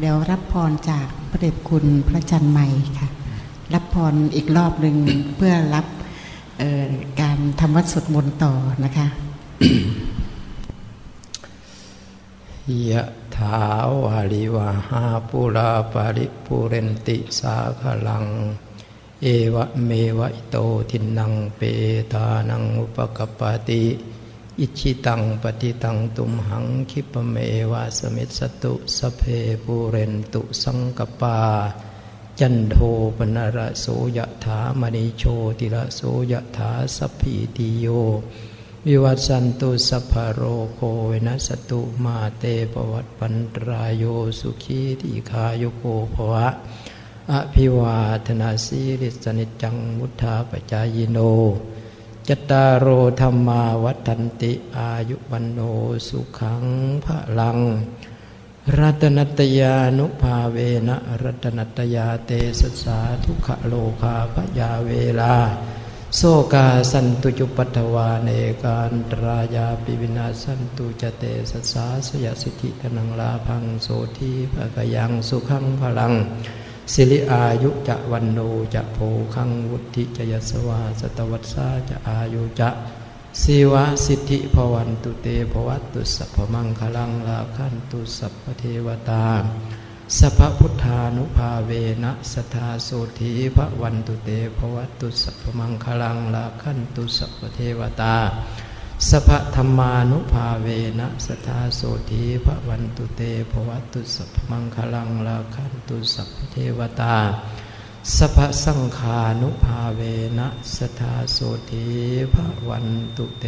เดี๋ยวรับพรจากพระเดชคุณพระจันทร์ใหม่ค่ะ รับพรอีกรอบหนึ่งเพื่อรับการทำวัดสวดมนต์ต่อนะคะยะถาวาริวาหาปุราปาริปุเรนติสาคลัง เอวะเมวะอิโตทินังเปตานังอุปกปติ อิชิตังปฏิตังตุมหังคิปเมวะสมิสสตุสเพปุเรนตุสังกปา จันโทปนระโสยถามณิโชติระโสยถาสัพพิติโย วิวัตสันตุสัพโรโควินัสตุมาเตปวัตปันตรายโยสุขีทีขายโกภวะ อภิวาทนาสีริสนิจจังมุทธาปจายโน จตารโอธรรมาวัฏันติอายุวันโนสุขังพระลัง รัตนัตยานุภาเวนะรัตนัตยาเตสสาทุขโลคาพยาเวลาโสกาสันตุจุปัตวาเนการตรายาปิวินาสันตุจเตสสาสยสิทธิธนังลาพังโสทีภะกยังสุขังพลัง สิริอายุจะวันโนจะโพคังวุธิจยสวาสตวัสสาจะอายุจะสีวะสิทธิภวันตุเตภวัตตุสัพพมังคลังลาคันตุสัพพเทวตาสัพพุทธานุภาเวนะสทาโสธีพระวันตุเตภวัตตุสัพพมังคลังลาคันตุสัพพเทวตา สภธรรมานุภาเวนะสทาโสธีพระวันตุเตภวัตุสัพมังคลังลาคันตุสัพเทวตาสภสังขานุภาเวนะสทาโสธีพระวันตุเต